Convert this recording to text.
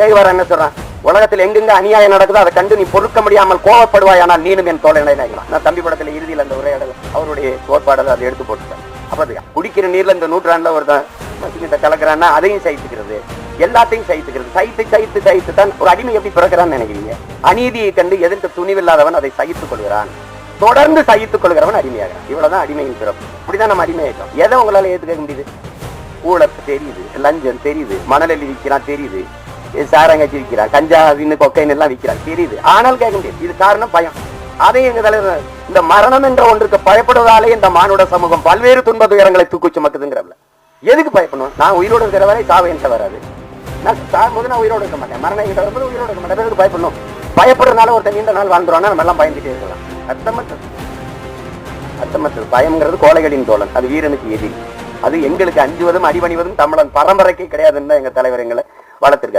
செய்வார் என்ன சொல்றான்? உலகத்தில் எங்கெங்க அநியாயம் நடக்குதோ அதை கண்டு நீ பொறுக்க முடியாமல் கோவப்படுவாய் ஆனால் நீனும் என் தோழனை நான் தம்பி படத்துல இறுதியில் அந்த உரையாடல் அவருடைய கோட்பாடல் அதை எடுத்து போட்டுட்டேன் அப்ப குடிக்கிற நீர்ல இந்த நூற்றாண்டுல ஒருத்தன் மசிக்கிட்ட கலக்குறான்னா அதையும் சகித்துக்கிறது எல்லாத்தையும் சகித்துக்கிறது. சைத்து சகித்து சைத்து தான் ஒரு அடிமை எப்படி பிறக்கிறான்னு நினைக்கிறீங்க? அநீதியை கண்டு எதிர்த்து துணிவில்லாதவன் அதை சகித்துக் கொள்கிறான். தொடர்ந்து சகித்துக் கொள்கிறவன் அடிமையாக இவ்வளவுதான் அடிமையின் பிறப்பு. இப்படிதான் நம்ம அடிமையாயிட்டோம் எதை உங்களால ஏத்துக்க முடியுது? ஊழல் தெரியுது லஞ்சம் தெரியுது மணலில் விற்கிறான் தெரியுது. சாரங்காச்சி விற்கிறான் கஞ்சா அப்படின்னு கொக்கைன் எல்லாம் விற்கிறான் தெரியுது. ஆனால் கேட்க முடியாது. இது காரணம் பயம். அதை எங்க தலைவர் இந்த மரணம் என்ற ஒன்றுக்கு பயப்படுவதாலே இந்த மானுட சமூகம் பல்வேறு துன்ப துயரங்களை தூக்கு சுமக்குதுங்கிறவள. எதுக்கு பயப்படணும்? நான் உயிரோடு இருக்கிற வரை சாவை என்ற வராது. நான் சாகும்போது நான் உயிரோடு இருக்க மாட்டேன். மரணம் என்ற வரும்போது உயிரோடு இருக்க மாட்டேன். எதுக்கு பயப்படணும்? பயப்படுறதுனால ஒருத்தன் நீண்ட நாள் வாழ்ந்துருவானா நம்ம எல்லாம் பயந்துட்டே இருக்கலாம். அர்த்தமற்றது. அர்த்தமற்றது. பயம்ங்கிறது கோழைகளின் தோழன். அது வீரனுக்கு எதிரி. அது எங்களுக்கு அஞ்சுவதும் அடிபணிவதும் தமிழன் பரம்பரைக்கு கிடையாதுன்னு எங்க தலைவர் எங்களை வளர்த்திருக்காரு.